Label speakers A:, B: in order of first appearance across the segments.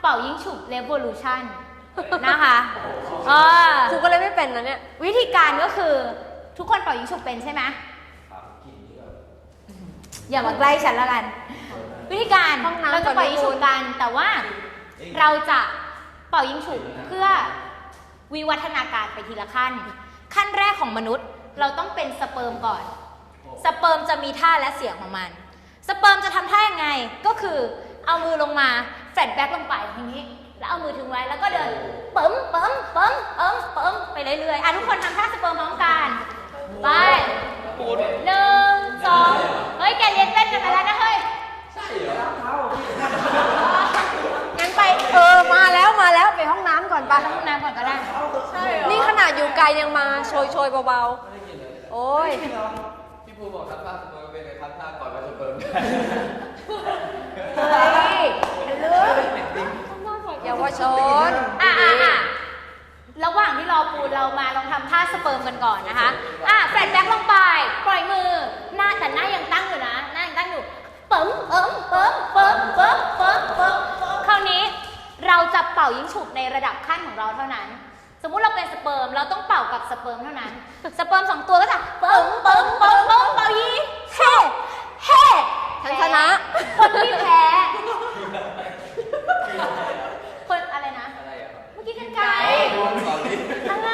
A: เป่ายิงฉุบ revolution นะคะเออ
B: ครูก็เลยไม่เป็นนะเนี่ย
A: วิธีการก็คือทุกคนเป่ายิงฉุบเป็นใช่ไหมอย่ามาใกล้ฉันละกัน วิธีการ
B: ห้องน้ำ
A: เราจะเป่ายิงฉุบ
B: ก่อนไหมคุณ
A: กันแต่ว่าเราจะเป่ายิงฉุบเพื่อวิวัฒนาการไปทีละขั้น ขั้นแรกของมนุษย์เราต้องเป็นสเปิร์มก่อน สเปิร์มจะมีท่าและเสียงของมัน สเปิร์มจะทำท่ายังไงก็คือเอามือลงมา แฟลตแบ็กลงไปอย่างนี้ แล้วเอามือถึงไว้แล้วก็เดินเปิมเปิมเปิมเปิมเปิมไปเรื่อยๆอะทุกคนทำท่าสเปิร์มพร้อมกันไปหนึ่งสองเฮ้ยแกเรียนเต้นกันไปแล้วนะเฮ้ย
B: งั้นไปเออมาแล้วมาแล้วไปห้องน้ำก่อน
A: ไป
B: ปะ
A: ห้องน้ำก่อนก็ได้
B: นี่ขนาดอยู่ไกลยังมาโชยโชยๆเบาๆ โอ้ย
C: พี่ภูบอกทำท่าสเปิร์มเป็นไงทำท่าก่อนว่าสเปิร์ม
A: เฮ้ยลึก
B: เยาวชน
A: อะอะอะระหว่างที่รอปูนเรามาลองทำท่าสเปิร์มกันก่อนนะคะ อะแฟลตแบ็กลงไป ปล่อยมือ หน้าแต่หน้ายังตั้งอยู่นะ หน้ายังตั้งอยู่ เปิมเปิมเปิมเปิมเปิมเปิมเปิมคราวนี้เราจะเป่ายิงฉุบในระดับขั้นของเราเท่านั้น สมมุติเราเป็นสเปิร์ม เราต้องเป่ากับสเปิร์มเท่านั้น สเปิร์มสองตัวก็จะเปิมเปิมเปิมเปิมเป่ายิงเฮ้เฮ้
B: ฉันชนะ
A: คนที่แพ้ คนอะไรนะ
C: อะไรอะ
A: เมื่อกี้กันไกล
C: ตอนนี้
A: อะไร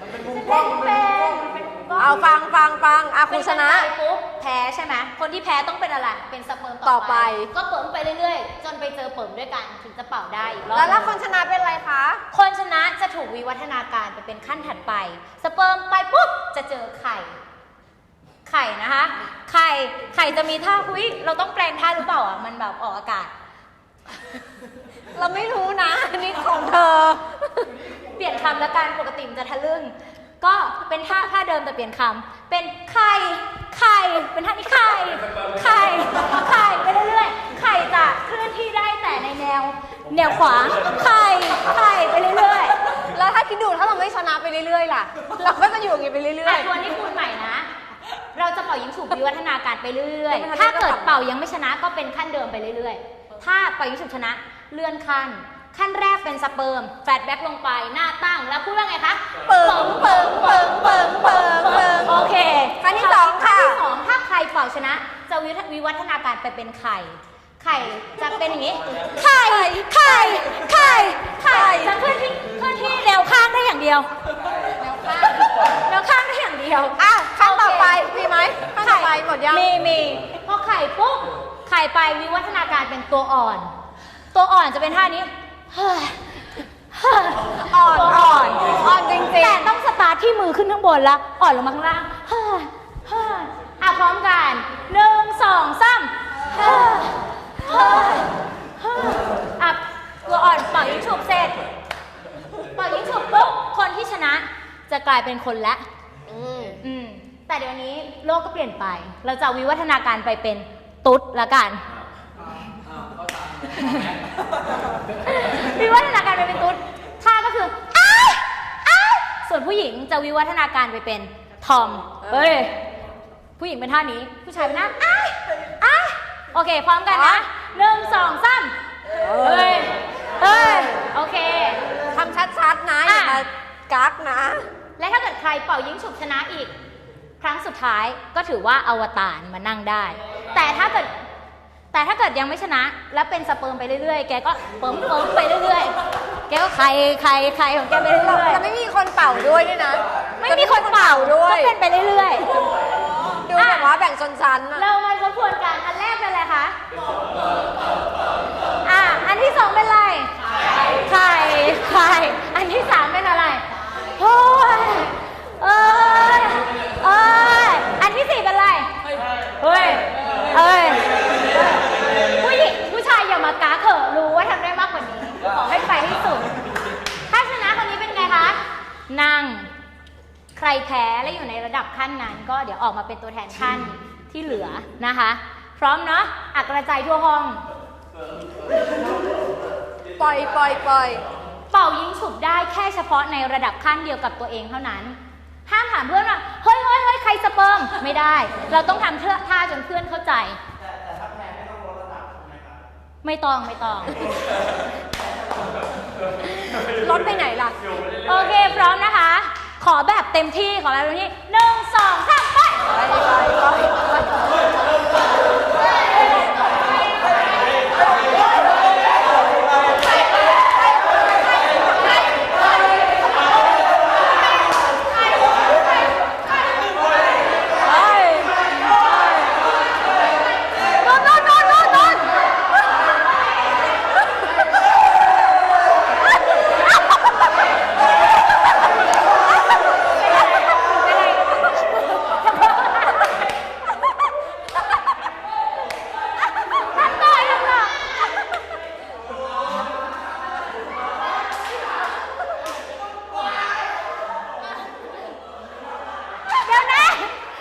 C: มันเป็นมุ
A: ฉั
C: ม
A: น
C: กล้
A: เล่
C: อง
A: น
C: มัน
A: เป็
C: เป็น
A: น
C: มุมกล้อง
A: เป็นกล้อง
B: เอาฟังฟังฟังอาครูชนะ
A: เป็กรไกลปุ๊บแพ้ใช่ไหมคนที่แพ้ ต้องเป็นอะไร เป็นสเปิร์ม
B: ต่
A: ต่
B: อ
A: อ
B: ไป
A: ไป ก็เปิร์มไปเรื่อยๆ จนไปเจอเปิร์มด้วยกันถึงจะเป่าได้อีกรอบ
B: แล้วถ้าคนชนะเป็นอะไรคะ
A: คนชนะจะถูกวิวัฒนาการไปเป็นขั้นถัดไป สเปิร์มไปปุ๊บจะเจอไข่ ไข่นะคะ ไข่ ไข่จะมีท่าคุยเราต้องแปลงท่าหรือเปล่าอะ มันแบบออกอากาศ
B: เราไม่รู้นะอันนี้ของเธอ
A: เปลี่ยนคำแล้วกันปกติมันจะทะลึ่ง ก็เป็นท่าท่าเดิมแต่เปลี่ยนคำเป็นไข่ ไข่เป็นท่านี้ไข่ไข่ไข่ไปเรื่อยๆไข่จะเคลื่อนที่ได้แต่ในแนว แนวขวาไข่ไข่ไปเรื่อย
B: แล้วถ้าคิดดูถ้าเราไม่ชนะไปเรื่อยๆล่ะ เราก็จะอยู่อย่างนี้ไป
A: ๆ
B: เรื่
A: แต่
B: อย
A: ทวนที่คูณใหม่นะ เราจะเป่ายิงฉุบวิวัฒนาการไปเรื่อย
B: ไม่ทัน
A: ๆถ้าเกิด
B: ก็กลับ
A: เป่ายังไม่ชนะก็เป็นขั้นเดิมไปเรื่อยๆ ถ้าเป่ายิงฉุบชนะเลื่อนขั้น ขั้นแรกเป็นสเปิร์มแฟลตแบ็กลงไปหน้าตั้งแล้วพูดว่าไงคะ
B: ๆเปิงเปิงเปิงเปิงเปิงเปิง
A: โอเค
B: ขั้นที่สองค่ะ
A: ขั้นที่สองถ้าใครเป่าชนะ จะวิวัฒวิวัฒนาการไปเป็นไข่ไข่จะเป็นอย่างนี้ ไข่ ไข่ ไข่ ไข่จะเคลื่อนที่เคลื่อนที่แนวข้างได้อย่างเดียวแนวข้างแนวข้างได้อย่างเดียว
B: อะขั้นต่อไป
A: โเค
B: มีไหมขั้นต่อไปหมดยัง
A: มีมีพอไข่ปุ๊บ ไข่ไปวิวัฒนาการเป็นตัวอ่อน ตัวอ่อนจะเป็นท่านี้เฮ้ยเฮ้ย
B: อ่อน
A: ตัว
B: อ่อนอ่อนจริง
A: แต่ต้องสตาร์ทที่มือขึ้นข้างบนแล้ว อ่อนลงมาข้างล่างเฮ้ยเฮ้ยอะพร้อมกันหนึ่งสองสามเฮ้ยเฮ้ยเฮ้ยอะตัวอ่อนเป่ายิงฉุบเสร็จเป่ายิงฉุบปุ๊บคนที่ชนะจะกลายเป็นคนละ
B: ๆอืม
A: อืมแต่เดี๋ยวนี้โลกก็เปลี่ยนไป เราจะวิวัฒนาการไปเป็นตุ๊ดละกัน
C: อ้า วเขาตาม
A: วิวัฒนาการไปเป็นตุ๊ดท่าก็คืออ้ายอ้ายส่วนผู้หญิงจะวิวัฒนาการไปเป็นทอมเฮ้ยผู้หญิงเป็นท่านี้ ผู้ชายเป็นท่าอ้ายอ้ายโอเค พร้อมกันนะหนึ่งสองสามเฮ้ยเฮ้ยโอเค
B: ทำชัดๆนะอย่า
A: อะ
B: มากักนะ
A: และถ้าเกิดใครเป่ายิงฉุบชนะอีก ครั้งสุดท้ายก็ถือว่าอวตารมานั่งได้ แต่ถ้าเกิด แต่ถ้าเกิดยังไม่ชนะ แล้วเป็นสเปิร์มไปเรื่อยๆ แกก็เปิร์มเปิร์มไปเรื่อยๆ แกก็ไข่ไข่ไข่ของแกไปเรื่อย
B: จะไม่มีคนเป่าด้วยด้วยนะ
A: ๆ ไม่มีคนเป่า
B: ด้วย
A: ก็เป็นไปเรื่อย
B: ดูแบบว่าแบ่งชนชั้น
A: ๆ
B: อะ
A: เรามาทบทวนกันอันแรก แพ้และอยู่ในระดับขั้นนั้น ก็เดี๋ยวออกมาเป็นตัวแทนขั้นที่เหลือนะคะ พร้อมเนาะอักระจายทั่วห้อง
B: ปล่อยปล่อยปล่อย
A: เป่ายิงฉุบได้แค่เฉพาะในระดับขั้นเดียวกับตัวเองเท่านั้น ห้ามถามเพื่อนว่าเฮ้ยเฮ้ยเฮ้ยใครสเปิร์มไม่ได้ เราต้องทำเท่าท่าจนเพื่อนเข้าใจ ไม่ต้องไม่ต้อง
B: รถไปไหนล่ะ
A: โอเคพร้อมนะคะ ขอแบบเต็มที่ขอแบบเต็มที่หนึ่งสองสามไป
B: ไปไปไป
A: โดนโดนโดนโดนโดนทำต่อทำต่อเดี๋ยวนะ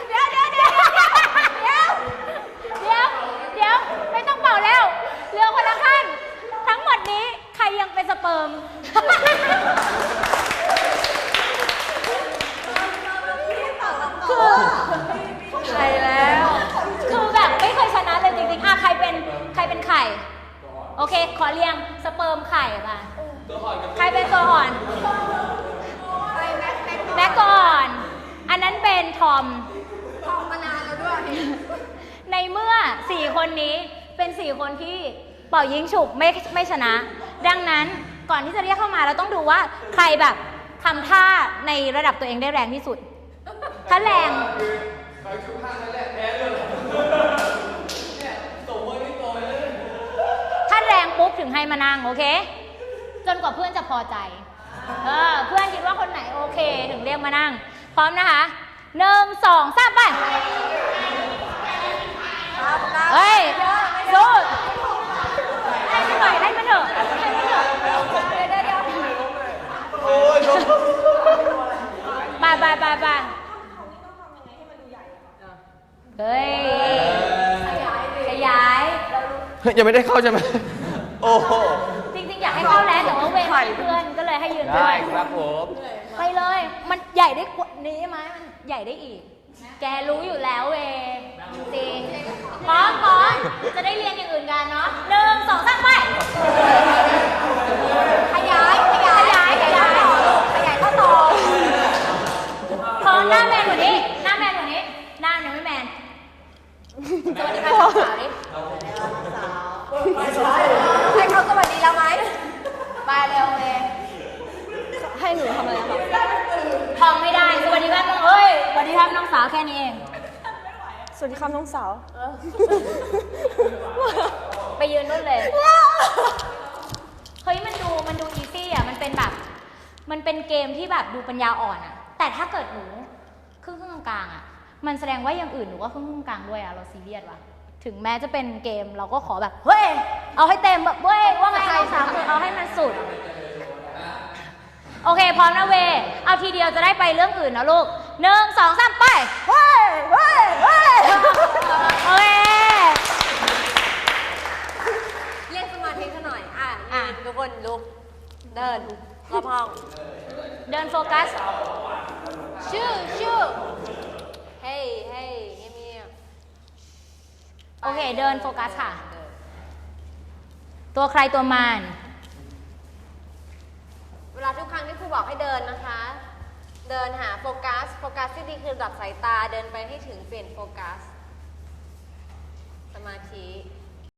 A: เดี๋ยวเดี๋ยวเดี๋ยวเดี๋ยว เดี๋ยว เดี๋ยว ไม่ต้องเป่าแล้วเรือคนละขั้น ทั้งหมดนี้ใครยังเป็นสเปิร์ม คือ
B: ใช่แล้ว
A: คือแบบไม่เคยชนะเลยจริงๆ อะใครเป็นใครเป็นไข่ โอเค ขอเรียงสเปิร์มไข่ป่ะใครเป็นตัวอ่อน แม็กก่อน อันนั้นเป็นทอม
B: ทองมานานแล้วด้วย
A: ในเมื่อสี่คนนี้เป็นสี่คนที่เป่ายิงฉุบไม่ไม่ชนะ ดังนั้นก่อนที่จะเรียกเข้ามาเราต้องดูว่าใครแบบทำท่าในระดับตัวเองได้แรงที่สุด ถ้าแรงถ้าแร งปุ๊บถึงให้มานั่งโอเค จนกว่าเพื่อนจะพอใจเออเพื่อนคิดว่าคนไหนโอเคถึงเรียกมานั่ง พร้อมนะคะหนึ่งสองสามไปเฮ้ยสู้ให้มันหน่อยให้มันเถอะให้มันเถอะไปไปไปไปเฮ้ยขยาย
C: ยังไม่ได้เข้าใช่ไหมโอ้โห
A: จริงๆ อยากให้เข้าแล้วแต่ว่าเวรเพื่อนก็เลยให้ยืน
C: ได้
A: ด้วย
C: ครับผม
A: ไปเลย มันใหญ่ได้กว่านี้ไหมมันใหญ่ได้อีก แกรู้อยู่แล้วเวจริงพร้อมพร้อมจะได้เรียนอย่างอื่นกันเนาะหนึ่งสองสามไป
B: ขยายขยาย
A: ขยายขยาย
B: ขยายข้อต่อ
A: พอหน้าแมนกว่านี้ หน้าแมนกว่านี้ หน้ายังไม่แมน สวัสดีค่ะสาวๆดิ
B: ให้เขาสวัสดีแล้วไหม
A: ไปเร็วเลย
B: ให้หนูทำอะไรคะ
A: ทองไม่ได้ ส วัสดีครับน้องเอ้ยสวัสดีครับน้องสาวแค่นี้เอง
B: สวัสดีครับน้องสาว
A: ไปยืนนู่นเลย เฮ้ยมันดูมันดูอีซี่อะ มันเป็นแบบ มันเป็นเกมที่แบบดูปัญญาอ่อนอะ แต่ถ้าเกิดหนูครึ่งครึ่งกลางๆอะ มันแสดงว่าอย่างอื่นหนูก็ครึ่งครึ่งกลางด้วยอะ เราซีเรียสว่ะ ถึงแม้จะเป็นเกมเราก็ขอแบบ เฮ้ย เอาให้เต็มแบบเว้ยว่าไงเราสามคนเอาให้มันสุด โอเค พร้อมนะเว เอาทีเดียวจะได้ไปเรื่องอื่นนะลูกหนึ่งสองสามไป
B: เฮ้ยเฮ้ยเฮ้ย
A: โอเค
B: เรียกสมาธิเขาหน่อย อะ
A: อะ
B: ยืนทุกคนลุก เดินรอบห้อง
A: เดินโฟกัส
B: ชื่อชื่อเฮ้ยเฮ้ยเงียบเงียบ
A: โอเค เดินโฟกัสค่ะ ตัวใครตัวมัน
B: เวลาทุกครั้งที่ครูบอกให้เดินนะคะ เดินหาโฟกัส โฟกัสที่ดีคือดับสายตา เดินไปให้ถึงเปลี่ยนโฟกัส สมาธิ